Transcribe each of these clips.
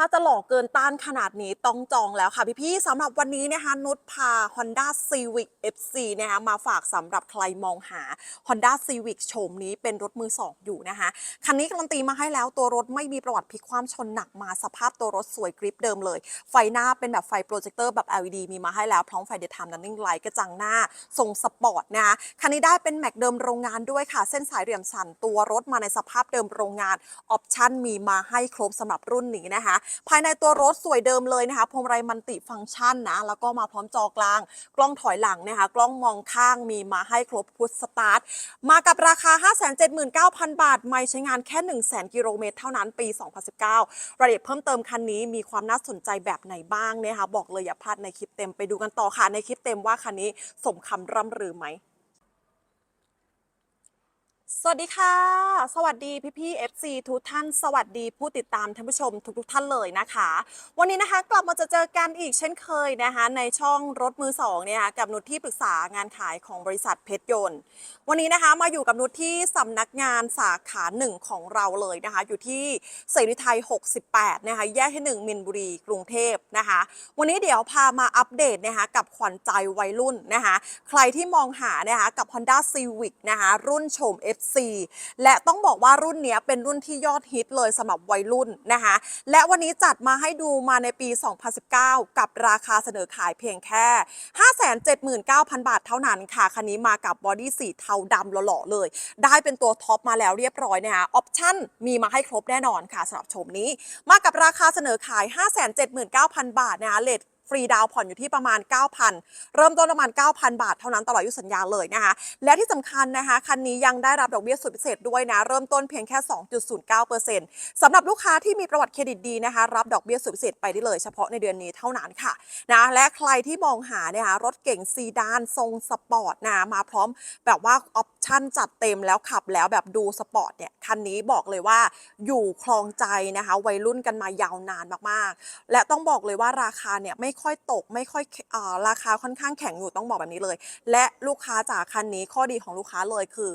ถ้าจะหล่อเกินต้านขนาดนี้ต้องจองแล้วค่ะพี่ๆสำหรับวันนี้นะคะนุชพา Honda Civic FC นะคะมาฝากสำหรับใครมองหา Honda Civic โฉมนี้เป็นรถมือ2อยู่นะคะคันนี้การันตีมาให้แล้วตัวรถไม่มีประวัติพลิกความชนหนักมาสภาพตัวรถสวยกริปเดิมเลย ไฟหน้าเป็นแบบไฟโปรเจคเตอร์แบบ LED มีมาให้แล้วพร้อมไฟเดย์ไทม์ดันนิ่งไลท์กระจังหน้าทรงสปอร์ตนะคะคันนี้ได้เป็นแม็กเดิมโรงงานด้วยค่ะ เส้นสายเหลี่ยมสันตัวรถมาในสภาพเดิมโรงงานออปชั่นมีมาให้ครบสำหรับรุ่นนี้นะคะภายในตัวรถสวยเดิมเลยนะคะพวงมาลัยมันติฟังก์ชันนะแล้วก็มาพร้อมจอกลาง กล้องถอยหลังนะคะกล้องมองข้างมีมาให้ครบพุทสตาร์ทมากับราคา 579,000 บาท ไม่ใช้งานแค่ 100,000กิโลเมตรเท่านั้นปี 2019 รายละเอียดเพิ่มเติมคันนี้มีความน่าสนใจแบบไหนบ้างนะคะบอกเลยอย่าพลาดในคลิปเต็มไปดูกันต่อค่ะในคลิปเต็มว่าคันนี้สมคำร่ำรือไหม สวัสดีค่ะ สวัสดีพี่พี่เอ FC ทุกท่าน สวัสดีผู้ติดตามท่านผู้ชมทุกทท่านเลยนะคะ วันนี้นะคะกลับมาจะเจอกันอีกเช่นเคยนะคะในช่องรถมือสองเนี่ยกับนุชที่ปรึกษางานขายของบริษัทเพชรยนต์ วันนี้นะคะมาอยู่กับนุชที่สำนักงานสาขาหนึ่งของเราเลยนะคะ อยู่ที่เสรีไทย 68 นะคะแยกที่1มินบุรีกรุงเทพนะคะ วันนี้เดี๋ยวพามาอัปเดตนะคะกับขวัญใจวัยรุ่นนะคะ ใครที่มองหานะคะกับ Honda Civic นะคะรุ่นชม F 7C และต้องบอกว่ารุ่นนี้เป็นรุ่นที่ยอดฮิตเลยสำหรับวัยรุ่นนะคะ และวันนี้จัดมาให้ดูมาในปี 2019 กับราคาเสนอขายเพียงแค่ 579,000 บาทเท่านั้นค่ะ คันนี้มากับบอดี้สีเทาดำหล่อๆเลย ได้เป็นตัวท็อปมาแล้วเรียบร้อยนะคะออปชั่นมีมาให้ครบแน่นอนค่ะสำหรับชมนี้ มากับราคาเสนอขาย 579,000 บาทนะคะเลท ฟรีดาวน์ผ่อนอยู่ที่ประมาณ 9,000 เริ่มต้นประมาณ 9,000 บาทเท่านั้นตลอดอายุสัญญาเลยนะคะและที่สำคัญนะคะคันนี้ยังได้รับดอกเบี้ยสุดพิเศษด้วยนะเริ่มต้นเพียงแค่ 2.09%สำหรับลูกค้าที่มีประวัติเครดิตดีนะคะรับดอกเบี้ยสุดพิเศษไปได้เลยเฉพาะในเดือนนี้เท่านั้นค่ะนะและใครที่มองหาเนี่ยคะรถเก่งซีดานทรงสปอร์ตนะมาพร้อมแบบว่าออปชั่นจัดเต็มแล้วขับแล้วแบบดูสปอร์ตเนี่ยคันนี้บอกเลยว่าอยู่คลองใจนะคะวัยรุ่นกันมายาวนานมากๆ และต้องบอกเลยว่าราคาเนี่ยไม่ค่อยตก ไม่ค่อยอราคาค่อนข้างแข็งอยู่ต้องบอกแบบนี้เลย และลูกค้าจากคันนี้ข้อดีของลูกค้าเลยคือ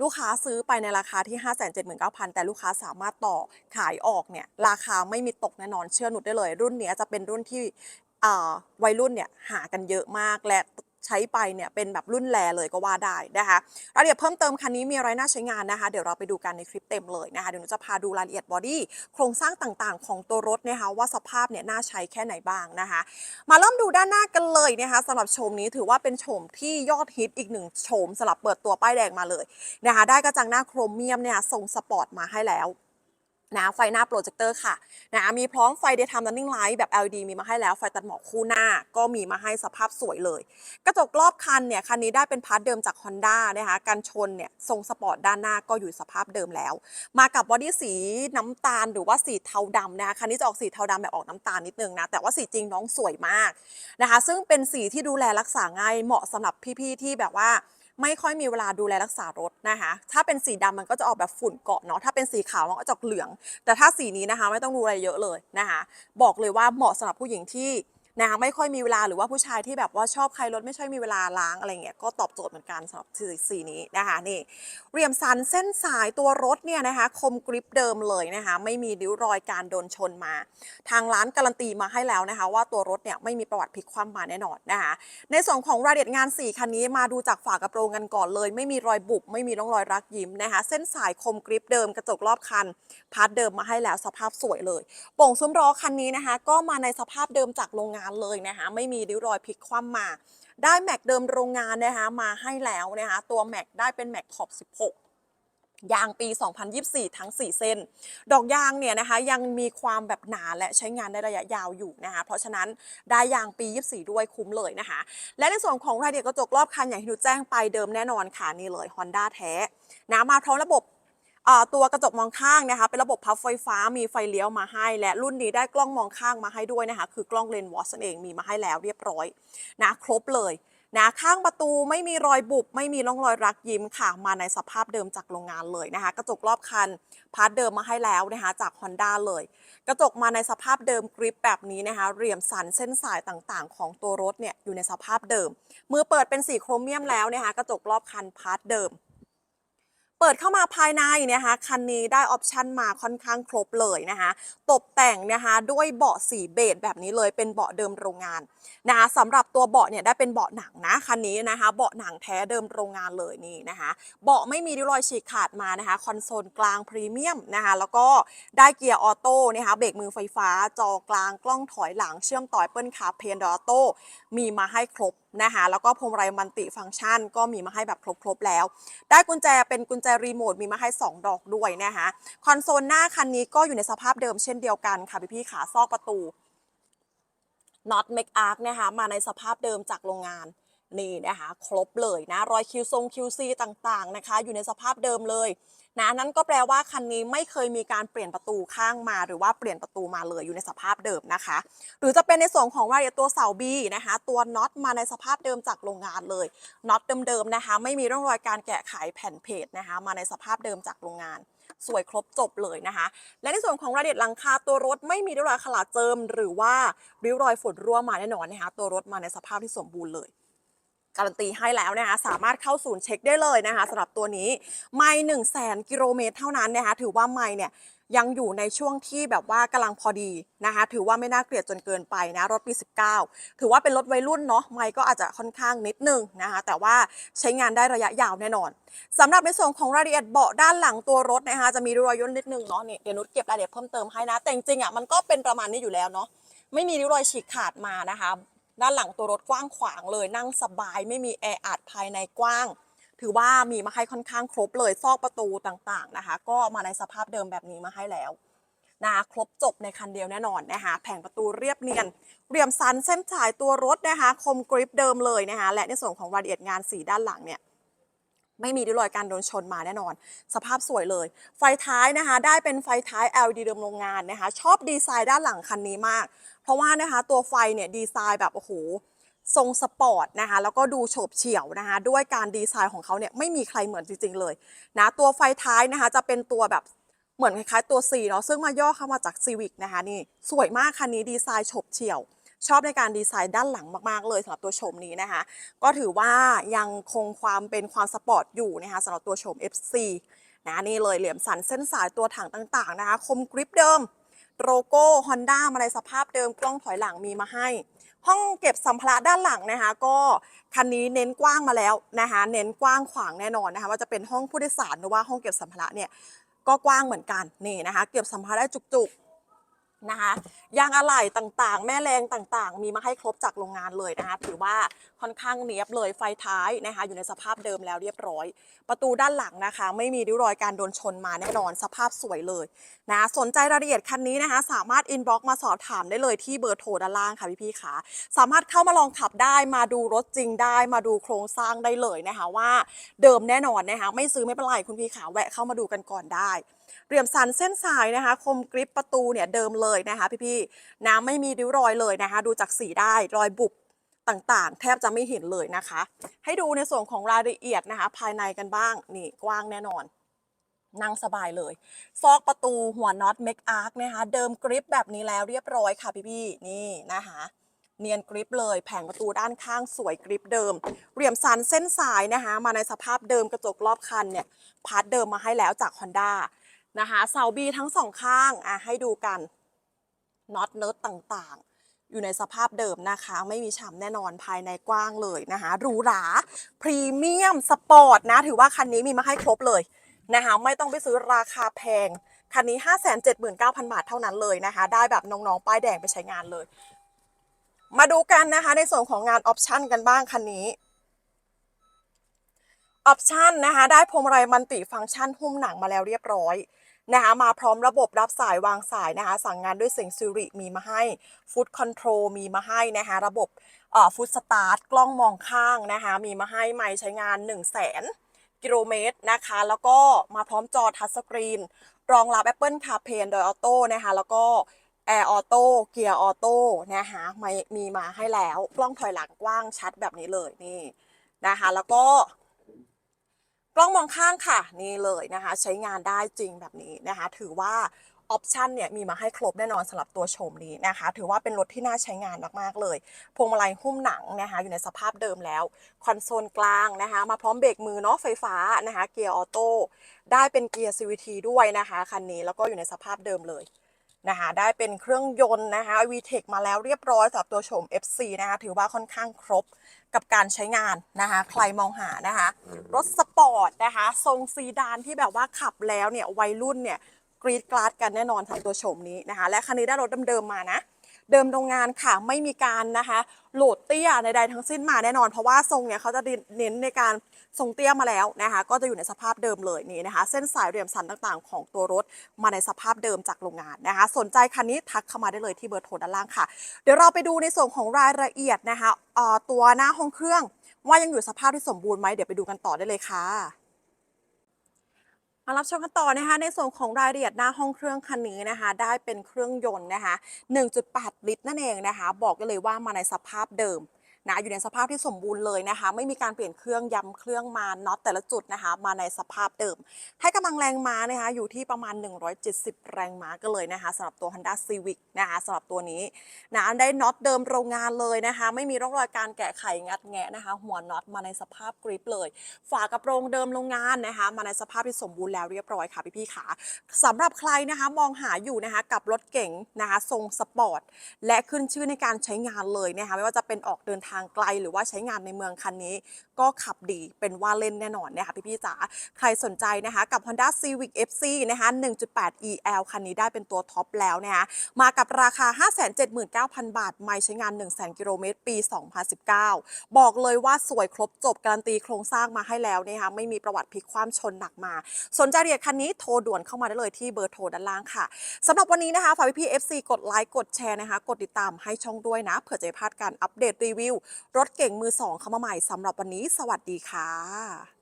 ลูกค้าซื้อไปในราคาที่ 579,000 แต่ลูกค้าสามารถต่อขายออกเนี่ยราคาไม่มีตกแน่นอนเชื่อหนุดได้เลย รุ่นนี้จะเป็นรุ่นที่วัยรุ่นเนี่ยหากันเยอะมากและ ใช้ไปเนี่ยเป็นแบบรุ่นแรเลยก็ว่าได้นะคะรายละเอียดเพิ่มเติมคันนี้มีอะไรน่าใช้งานนะคะ เดี๋ยวเราไปดูกันในคลิปเต็มเลยนะคะเดี๋ยวหนูจะพาดูรายละเอียดบอดี้โครงสร้างต่างๆ ของตัวรถนะคะว่าสภาพเนี่ยน่าใช้แค่ไหนบ้างนะคะ มาเริ่มดูด้านหน้ากันเลยนะคะสำหรับโฉมนี้ถือว่าเป็นโฉมที่ยอดฮิตอีกหนึ่งโฉมสำหรับเปิดตัวป้ายแดงมาเลยนะคะได้กระจังหน้าโครเมียมเนี่ยทรงสปอร์ตมาให้แล้ว นะไฟหน้าโปรเจคเตอร์ค่ะนะมีพร้อมไฟ daytime running light แบบ LED มีมาให้แล้ว ไฟตัดหมอกคู่หน้าก็มีมาให้สภาพสวยเลย กระจกรอบคันเนี่ย คันนี้ได้เป็นพาร์ทเดิมจาก Honda นะคะกันชนเนี่ยทรงสปอร์ตด้านหน้าก็อยู่สภาพเดิมแล้ว มากับบอดี้สีน้ำตาลหรือว่าสีเทาดำนะคะคันนี้จะออกสีเทาดำแบบออกน้ำตาลนิดนึงนะ แต่ว่าสีจริงน้องสวยมากนะคะ ซึ่งเป็นสีที่ดูแลรักษาง่ายเหมาะสำหรับพี่ๆที่แบบว่า ไม่ค่อยมีเวลาดูแลรักษารถนะคะ ถ้าเป็นสีดำมันก็จะออกแบบฝุ่นเกาะเนาะ ถ้าเป็นสีขาวมันก็จะออกเหลือง แต่ถ้าสีนี้นะคะไม่ต้องดูอะไรเยอะเลยนะคะ บอกเลยว่าเหมาะสำหรับผู้หญิงที่ นะคะไม่ค่อยมีเวลาหรือว่าผู้ชายที่แบบว่าชอบใครรถไม่ค่อยมีเวลาล้างอะไรเงี้ยก็ตอบโจทย์เหมือนกันสำหรับสีนี้นะคะนี่เรียมสันเส้นสายตัวรถเนี่ยนะคะคมกริปเดิมเลยนะคะไม่มีริ้วรอยการโดนชนมา ทางร้านการันตีมาให้แล้วนะคะ ว่าตัวรถเนี่ยไม่มีประวัติพลิกคว่ำมาแน่นอนนะคะในส่วนของรายละเอียดงาน4คันนี้มาดูจากฝากระโปรงกันก่อนเลย ไม่มีรอยบุบไม่มีร่องรอยรักยิ้มนะคะเส้นสายคมกริปเดิมกระจกรอบคันพาร์ทเดิมมาให้แล้วสภาพสวยเลยโป่งซุ้มล้อคันนี้นะคะ ก็มาในสภาพเดิมจากโรงงานเลยนะคะไม่มีริ้วรอยพลิกคว่ำมา ได้แม็กเดิมโรงงานนะคะมาให้แล้วนะคะตัวแม็กได้เป็นแม็กขอบ 16ยางปี 2024 ทั้ง 4 เส้น ดอกยางเนี่ยนะคะยังมีความแบบหนาและใช้งานได้ระยะยาวอยู่นะคะ เพราะฉะนั้นได้ยางปี 24 ด้วยคุ้มเลยนะคะ และในส่วนของรายละเอียดกระจกรอบคันอย่างที่หนูแจ้งไปเดิมแน่นอนค่ะนี่เลย Honda แท้นะมาพร้อมระบบ ตัวกระจกมองข้างนะคะเป็นระบบพับไฟฟ้ามีไฟเลี้ยวมาให้ และรุ่นนี้ได้กล้องมองข้างมาให้ด้วยนะคะ คือกล้องเลนส์วอชเองมีมาให้แล้วเรียบร้อยนะครบเลยนะข้างประตูไม่มีรอยบุบไม่มีร่องรอยรักยิ้มค่ะ มาในสภาพเดิมจากโรงงานเลยนะคะ กระจกรอบคันพาร์ทเดิมมาให้แล้วนะคะจาก Honda เลย กระจกมาในสภาพเดิมกริปแบบนี้นะคะเหลี่ยมสันเส้นสายต่างๆ ของตัวรถเนี่ยอยู่ในสภาพเดิม มือเปิดเป็นสีโครเมียมแล้วนะคะกระจกรอบคันพาร์ทเดิม เปิดเข้ามาภายในนะคะคันนี้ได้ออปชันมาค่อนข้างครบเลยนะคะตกแต่งนะคะด้วยเบาะสีเบจแบบนี้เลยเป็นเบาะเดิมโรงงานนะคะสำหรับตัวเบาะเนี่ยได้เป็นเบาะหนังนะคันนี้นะคะ เบาะหนังแท้เดิมโรงงานเลยนี่นะคะเบาะไม่มีริ้วรอยฉีกขาดมานะคะคอนโซลกลางพรีเมียมนะคะแล้วก็ได้เกียร์ออโต้นะคะเบรกมือไฟฟ้า จอกลางกล้องถอยหลังเชื่อมต่อ Apple CarPlay Android Auto มีมาให้ครบนะคะแล้วก็พวงมาลัยมันติฟังก์ชัน ก็มีมาให้แบบครบๆแล้ว ได้กุญแจเป็นกุญแจรีโมทมีมาให้ 2 ดอกด้วยนะคะคอนโซลหน้าคันนี้ก็อยู่ในสภาพเดิมเช่นเดียวกันค่ะพี่ๆขาซอกประตูน็อตเมกอาร์คนะคะมาในสภาพเดิมจากโรงงาน นี่นะคะ ครบเลยนะ รอยคิวทรง QC ต่างๆนะคะ อยู่ในสภาพเดิมเลยนะนั่นก็แปลว่าคันนี้ไม่เคยมีการเปลี่ยนประตูข้างมา หรือว่าเปลี่ยนประตูมาเลยอยู่ในสภาพเดิมนะคะ หรือจะเป็นในส่วนของรายตัวเสาบีนะคะ ตัวน็อตมาในสภาพเดิมจากโรงงานเลยน็อตเดิมๆนะคะ ไม่มีร่องรอยการแกะไขแผ่นเพจนะคะ มาในสภาพเดิมจากโรงงาน สวยครบจบเลยนะคะ และในส่วนของรายละเอียดหลังคาตัวรถไม่มีริ้วรอยขลาดเจิม หรือว่าริ้วรอยฝนรั่วมาแน่นอนนะคะ ตัวรถมาในสภาพที่สมบูรณ์เลย การันตีให้แล้วนะคะสามารถเข้าศูนย์เช็คได้เลยนะคะสำหรับตัวนี้ไม่1 0 0 0 0แสนกิโลเมตรเท่านั้นนะคะถือว่าไม่เนี่ยยังอยู่ในช่วงที่แบบว่ากำลังพอดีนะคะ ถือว่าไม่น่าเกลียดจนเกินไปนะรถปี 19 ถือว่าเป็นรถวัยรุ่นเนาะไม่ก็อาจจะค่อนข้างนิดนึงนะคะ แต่ว่าใช้งานได้ระยะยาวแน่นอนสำหรับในส่วนของรายละเอียดเบาะด้านหลังตัวรถนะคะจะมีรอยย่นนิดนึงเนาะนี่เดี๋ยวนุชเก็บรายละเอียดเพิ่มเติมให้นะ แต่จริงๆอะมันก็เป็นประมาณนี้อยู่แล้วเนาะไม่มีริ้วรอยฉีกขาดมานะคะ ด้านหลังตัวรถกว้างขวางเลย นั่งสบายไม่มีแออัดภายในกว้าง ถือว่ามีมาให้ค่อนข้างครบเลยซอกประตูต่างๆนะคะ ก็มาในสภาพเดิมแบบนี้มาให้แล้วนะคะครบจบในคันเดียวแน่นอนนะคะแผงประตูเรียบเนียน เรียมสันเส้นสายตัวรถนะคะ คมกริปเดิมเลยนะคะและในส่วนของรายละเอียดงานสีด้านหลังเนี่ย ไม่มีริ้วรอยการโดนชนมาแน่นอน สภาพสวยเลย ไฟท้ายนะคะ ได้เป็นไฟท้าย LED เดิมโรงงานนะคะ ชอบดีไซน์ด้านหลังคันนี้มาก เพราะว่านะคะตัวไฟเนี่ยดีไซน์แบบโอ้โหทรงสปอร์ตนะคะ แล้วก็ดูโฉบเฉี่ยวนะคะ ด้วยการดีไซน์ของเขาเนี่ยไม่มีใครเหมือนจริง ๆ เลยนะตัวไฟท้ายนะคะจะเป็นตัวแบบเหมือนคล้ายๆตัว C เนาะซึ่งมาย่อเข้ามาจาก Civic นะคะนี่สวยมากคันนี้ดีไซน์โฉบเฉี่ยว ชอบในการดีไซน์ด้านหลังมากๆเลยสำหรับตัวโฉมนี้นะคะ ก็ถือว่ายังคงความเป็นความสปอร์ตอยู่นะคะสำหรับตัวโฉม FC นะนี่เลยเหลี่ยมสันเส้นสายตัวถังต่างๆนะคะคมกริปเดิมโลโก้ Honda มาในสภาพเดิมกล้องถอยหลังมีมาให้ ห้องเก็บสัมภาระด้านหลังนะคะ ก็คันนี้เน้นกว้างมาแล้วนะคะ เน้นกว้างขวางแน่นอนนะคะ ว่าจะเป็นห้องผู้โดยสารหรือว่าห้องเก็บสัมภาระเนี่ยก็กว้างเหมือนกันนี่นะคะ เก็บสัมภาระจุกๆ นะคะยางอะไหล่ต่างๆ แม่แรงต่างๆ มีมาให้ครบจากโรงงานเลยนะคะถือว่าค่อนข้างเนียบเลยไฟท้ายนะคะอยู่ในสภาพเดิมแล้วเรียบร้อย ประตูด้านหลังนะคะ ไม่มีริ้วรอยการโดนชนมาแน่นอนสภาพสวยเลยนะสนใจรายละเอียดคันนี้นะคะ สามารถอินบ็อกมาสอบถามได้เลยที่เบอร์โทรด้านล่างค่ะพี่ๆค่ะสามารถเข้ามาลองขับได้มาดูรถจริงได้ มาดูโครงสร้างได้เลยนะคะว่าเดิมแน่นอนนะคะไม่ซื้อไม่เป็นไรคุณพี่ขาแวะเข้ามาดูกันก่อนได้เรียมสันเส้นสายนะคะ คมกริปประตูเนี่ยเดิมเลยยนะคะ พี่ๆน้ำไม่มีริ้วรอยเลยนะคะ ดูจากสีได้รอยบุบต่างๆ แทบจะไม่เห็นเลยนะคะ ให้ดูในส่วนของรายละเอียดนะคะ ภายในกันบ้างนี่กว้างแน่นอนนั่งสบายเลย ซอกประตูหัวน็อตเมกอาร์คนะคะ เดิมกริปแบบนี้แล้วเรียบร้อยค่ะพี่ๆนี่นะคะเนียนกริปเลยแผงประตูด้านข้างสวยกริปเดิม เหลี่ยมสันเส้นสายนะคะ มาในสภาพเดิมกระจกรอบคันเนี่ยพาร์ทเดิมมาให้แล้วจาก Honda นะคะเสาบีทั้งสองข้างอะให้ดูกัน น็อตเนิร์ดต่างๆ อยู่ในสภาพเดิมนะคะ ไม่มีฉ่ำแน่นอนภายในกว้างเลยนะคะหรูหราพรีเมียมสปอร์ตนะ ถือว่าคันนี้มีมาให้ครบเลยนะคะไม่ต้องไปซื้อราคาแพง คันนี้ 579,000 บาทเท่านั้นเลยนะคะ ได้แบบน้องๆ ป้ายแดงไปใช้งานเลย มาดูกันนะคะในส่วนของงานออปชั่นกันบ้างคันนี้ออปชันนะคะได้พวงมาลัยมัลติฟังก์ชันหุ้มหนังมาแล้วเรียบร้อย นะคะมาพร้อมระบบรับสายวางสายนะคะสั่งงานด้วยเสียงซิริมีมาให้ฟุตคอนโทรลมีมาให้นะคะระบบเอ่อฟุตสตาร์ทกล้องมองข้างนะคะมีมาให้ไม่ใช้งาน 1 0 0 0 0แสนกิโลเมตรนะคะ แล้วก็มาพร้อมจอทัชสกรีน รองรับ Apple CarPlay Android Auto นะคะแล้วก็ Air Auto เกียร์ออโต้นะคะมีมาให้แล้ว กล้องถอยหลังกว้างชัดแบบนี้เลยนี่นะคะ แล้วก็ ล้องมองข้างค่ะ นี่เลยนะคะ ใช้งานได้จริงแบบนี้นะคะ ถือว่าออปชันเนี่ยมีมาให้ครบแน่นอนสำหรับตัวโฉมนี้นะคะ ถือว่าเป็นรถที่น่าใช้งานมากๆเลย พวงมาลัยหุ้มหนังนะคะ อยู่ในสภาพเดิมแล้วคอนโซลกลางนะคะ มาพร้อมเบรกมือเนาะไฟฟ้านะคะ เกียร์ออโต้ได้เป็นเกียร์ CVT ด้วยนะคะคันนี้แล้วก็อยู่ในสภาพเดิมเลย นะคะได้เป็นเครื่องยนต์นะคะ VTEC มาแล้วเรียบร้อยสำหรับตัวโฉม FC นะคะ ถือว่าค่อนข้างครบกับการใช้งานนะคะ ใครมองหานะคะ รถสปอร์ตนะคะ ทรงซีดานที่แบบว่าขับแล้วเนี่ยวัยรุ่นเนี่ยกรีดกราดกันแน่นอนทางตัวโฉมนี้นะคะ และคันนี้ได้รถเดิมๆมานะ เดิมโรงงานค่ะไม่มีการนะคะ โหลดเตี้ยใดๆทั้งสิ้นมาแน่นอน เพราะว่าทรงเนี่ยเขาจะเน้นในการทรงเตี้ยมาแล้วนะคะก็จะอยู่ในสภาพเดิมเลยนี่นะคะ เส้นสายเหลี่ยมสันต่างๆ ของตัวรถมาในสภาพเดิมจากโรงงานนะคะ สนใจคันนี้ทักเข้ามาได้เลยที่เบอร์โทรด้านล่างค่ะ เดี๋ยวเราไปดูในส่วนของรายละเอียดนะคะตัวหน้าห้องเครื่อง ว่ายังอยู่สภาพที่สมบูรณ์ไหมเดี๋ยวไปดูกันต่อได้เลยค่ะ มารับชมกันต่อนะคะในส่วนของรายละเอียดหน้าห้องเครื่องคันนี้นะคะ ได้เป็นเครื่องยนต์นะคะ 1.8 ลิตรนั่นเองนะคะ บอกได้เลยว่ามาในสภาพเดิม นะอยู่ในสภาพที่สมบูรณ์เลยนะคะ ไม่มีการเปลี่ยนเครื่องย้ำเครื่องมาน็อตแต่ละจุดนะคะ มาในสภาพเดิม ให้กำลังแรงม้านะคะ อยู่ที่ประมาณ 170 แรงม้ากันเลยนะคะสำหรับตัว Honda Civic นะคะสำหรับตัวนี้นะได้น็อตเดิมโรงงานเลยนะคะ ไม่มีร่องรอยการแกะไขงัดแงะนะคะ หัวน็อตมาในสภาพกริปเลย ฝากระโปรงเดิมโรงงานนะคะ มาในสภาพที่สมบูรณ์แล้วเรียบร้อยค่ะพี่ๆค่ะสำหรับใครนะคะมองหาอยู่นะคะกับรถเก๋งนะคะทรงสปอร์ตและขึ้นชื่อในการใช้งานเลยนะคะไม่ว่าจะเป็นออกเดินทางไกลหรือว่าใช้งานในเมืองคันนี้ ก็ขับดีเป็นว่าเล่นแน่นอนนะคะพี่ๆจ๋าใครสนใจนะคะกับ Honda Civic FC นะคะ 1.8 EL คันนี้ได้เป็นตัวท็อปแล้วนะคะมากับราคา 579,000 บาท ไม่ใช้งาน 100,000 กิโลเมตร ปี 2019 บอกเลยว่าสวยครบจบการันตีโครงสร้างมาให้แล้วนะคะไม่มีประวัติพลิกคว่ำชนหนักมา สนใจายละเอียดคันนี้โทรด่วนเข้ามาได้เลยที่เบอร์โทรด้านล่างค่ะสำหรับวันนี้นะคะฝากพี่ๆ FC กดไลค์กดแชร์นะคะ กดติดตามให้ช่องด้วยนะ เผื่อจะไม่พลาดการอัปเดตรีวิวรถเก่งมือสองเข้ามาใหม่สำหรับวันนี้ สวัสดีค่ะ